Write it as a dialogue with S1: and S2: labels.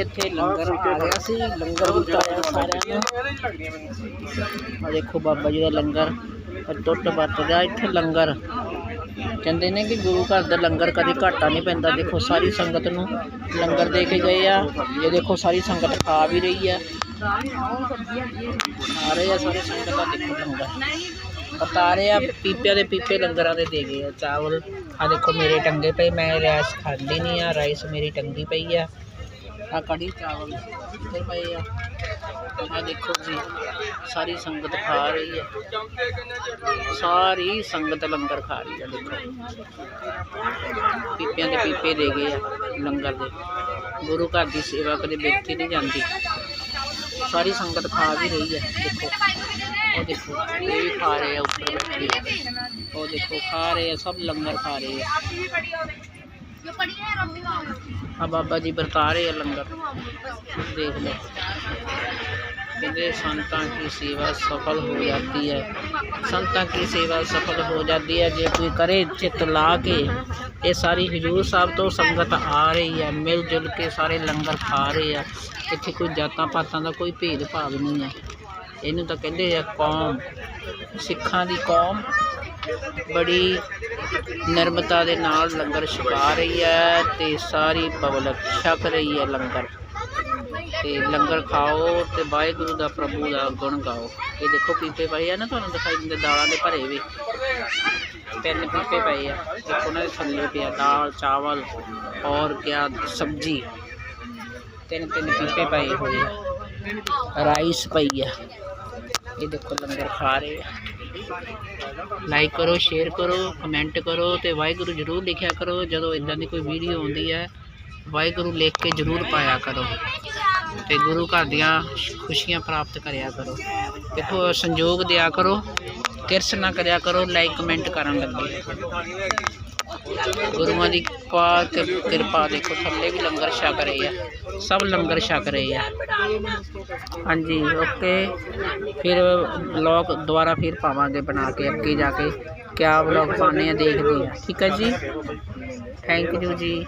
S1: ਇੱਥੇ ਲੰਗਰ ਆ ਰਿਹਾ ਸੀ, ਲੰਗਰ ਵਰਤਾਇਆ ਸਾਰਿਆਂ ਨੂੰ। ਆ ਦੇਖੋ ਬਾਬਾ ਜੀ ਦਾ ਲੰਗਰ ਟੁੱਟ ਵੱਟ ਰਿਹਾ ਇੱਥੇ ਲੰਗਰ। ਕਹਿੰਦੇ ਨੇ ਕਿ ਗੁਰੂ ਘਰ ਦਾ ਲੰਗਰ ਕਦੇ ਘਾਟਾ ਨਹੀਂ ਪੈਂਦਾ। ਦੇਖੋ ਸਾਰੀ ਸੰਗਤ ਨੂੰ ਲੰਗਰ ਦੇ ਕੇ ਗਏ ਆ। ਇਹ ਦੇਖੋ ਸਾਰੀ ਸੰਗਤ ਖਾ ਵੀ ਰਹੀ ਆ। ਆ ਰਹੇ ਆ ਸਾਰੀ ਸੰਗਤ ਦਾ ਦੇਖੋ ਲੰਗਰ। ਬਤਾ ਆ ਪੀਪਿਆਂ ਦੇ ਪੀਪੇ ਲੰਗਰਾਂ ਦੇ ਦੇ ਗਏ ਆ ਚਾਵਲ। ਆ ਦੇਖੋ ਮੇਰੇ ਟੰਗੇ ਪਏ, ਮੈਂ ਰਾਈਸ ਖਾਂਦੀ ਨਹੀਂ ਆ ਰਾਈਸ ਮੇਰੀ ਟੰਗੀ ਪਈ ਆ। ਆ ਕੜੀ, ਚਾਵਲ। ਇੱਥੇ ਪਏ ਆ ਆ ਦੇਖੋ ਜੀ, ਸਾਰੀ ਸੰਗਤ ਖਾ ਰਹੀ ਹੈ। ਸਾਰੀ ਸੰਗਤ ਲੰਗਰ ਖਾ ਰਹੀ ਹੈ, ਦੇਖੋ। ਪੀਪਿਆਂ ਦੇ ਪੀਪੇ ਦੇ ਗਏ ਆ, ਲੰਗਰ ਦੇ। ਗੁਰੂ ਘਰ ਦੀ ਸੇਵਾ ਕਦੇ ਬੇਤੀ ਨਹੀਂ ਜਾਂਦੀ। ਸਾਰੀ ਸੰਗਤ ਖਾ ਵੀ ਰਹੀ ਹੈ, ਦੇਖੋ। ਉਹ ਦੇਖੋ, ਇਹ ਵੀ ਖਾ ਰਹੇ ਆ, ਉੱਪਰ ਬੈਠੇ। ਉਹ ਦੇਖੋ, ਖਾ ਰਹੇ ਆ, ਸਭ ਲੰਗਰ ਖਾ ਰਹੇ ਆ। ਆ ਬਾਬਾ ਜੀ ਵਰਤਾ ਰਹੇ ਆ ਲੰਗਰ ਦੇਖ ਲਓ ਕਹਿੰਦੇ ਸੰਤਾਂ की सेवा सफल हो जाती है ਸੰਤਾਂ की सेवा सफल हो जाती है ਜੇ ਕੋਈ ਕਰੇ ਚਿੱਤ ਲਾ ਕੇ ਇਹ ਸਾਰੀ ਹਜੂਰ ਸਾਹਿਬ ਤੋਂ ਸੰਗਤ ਆ ਰਹੀ ਹੈ ਮਿਲ ਜੁਲ ਕੇ ਸਾਰੇ ਲੰਗਰ ਖਾ ਰਹੇ ਆ ਇੱਥੇ ਕੋਈ ਜਾਤਾਂ ਪਾਤਾਂ ਦਾ ਕੋਈ ਭੇਦ ਭਾਵ ਨਹੀਂ ਹੈ ਇਹਨੂੰ ਤਾਂ ਕਹਿੰਦੇ ਆ ਕੌਮ ਸਿੱਖਾਂ ਦੀ ਕੌਮ ਬੜੀ ਨਰਮਤਾ ਦੇ ਨਾਲ ਲੰਗਰ ਛਕਾ ਰਹੀ ਹੈ ਤੇ ਸਾਰੀ ਪਬਲਿਕ ਛਕ ਰਹੀ ਹੈ ਲੰਗਰ। ਤੇ ਲੰਗਰ ਖਾਓ ਤੇ ਵਾਹਿਗੁਰੂ ਦਾ ਪ੍ਰਭੂ ਦਾ ਗੁਣ ਗਾਓ। ਇਹ ਦੇਖੋ ਪੀਪੇ ਪਏ ਆ ਨਾ ਤੁਹਾਨੂੰ ਦਿਖਾਈ ਦਿੰਦੇ, ਦਾਲਾਂ ਦੇ ਭਰੇ ਵੀ। ਤਿੰਨ ਪੀਪੇ ਪਏ ਆ। ਇੱਕ ਉਹਨਾਂ ਦੇ ਥੱਲੇ ਪਿਆ ਦਾਲ, ਚਾਵਲ ਔਰ ਕਿਆ ਸਬਜੀ। ਤਿੰਨ ਤਿੰਨ ਪੀਪੇ ਪਏ ਹੋਏ ਆ। ਰਾਈਸ ਪਈ ਆ। ਇਹ ਦੇਖੋ ਲੰਗਰ ਖਾ ਰਹੇ ਆ। ਲਾਈਕ ਕਰੋ ਸ਼ੇਅਰ ਕਰੋ ਕਮੈਂਟ ਕਰੋ ਤੇ ਵਾਹਿਗੁਰੂ ਜਰੂਰ ਲਿਖਿਆ ਕਰੋ, ਜਦੋਂ ਇਦਾਂ ਦੀ ਕੋਈ ਵੀਡੀਓ ਆਉਂਦੀ ਹੈ, ਵਾਹਿਗੁਰੂ ਲਿਖ ਕੇ ਜਰੂਰ ਪਾਇਆ ਕਰੋ ਤੇ ਗੁਰੂ ਘਰ ਦੀਆਂ ਖੁਸ਼ੀਆਂ ਪ੍ਰਾਪਤ ਕਰਿਆ ਕਰੋ। ਦੇਖੋ ਸੰਯੋਗ ਦਿਆ ਕਰੋ, ਕਿਰਸ ਨਾ ਕਰਿਆ ਕਰੋ ਲਾਈਕ ਕਮੈਂਟ ਕਰਨ ਲੱਗੇ। ਗੁਰੂਆਂ ਦੀ ਕਿਰਪਾ ਪਾਕ ਕਿਰਪਾ ਦੇਖੋ, ਥੱਲੇ ਵੀ ਲੰਗਰ ਛਕ ਰਹੇ ਆ। ਸਭ ਲੰਗਰ ਛਕ ਰਹੇ ਆ। ਹਾਂਜੀ, ਓਕੇ। ਫਿਰ ਵਲੌਗ ਦੁਬਾਰਾ ਫਿਰ ਪਾਵਾਂਗੇ ਬਣਾ ਕੇ, ਅੱਗੇ ਜਾ ਕੇ। ਕਿਆ ਵਲੌਗ ਪਾਣੇ ਆ, ਦੇਖਦੇ ਆ। ਠੀਕ ਹੈ ਜੀ? ਥੈਂਕ ਯੂ ਜੀ।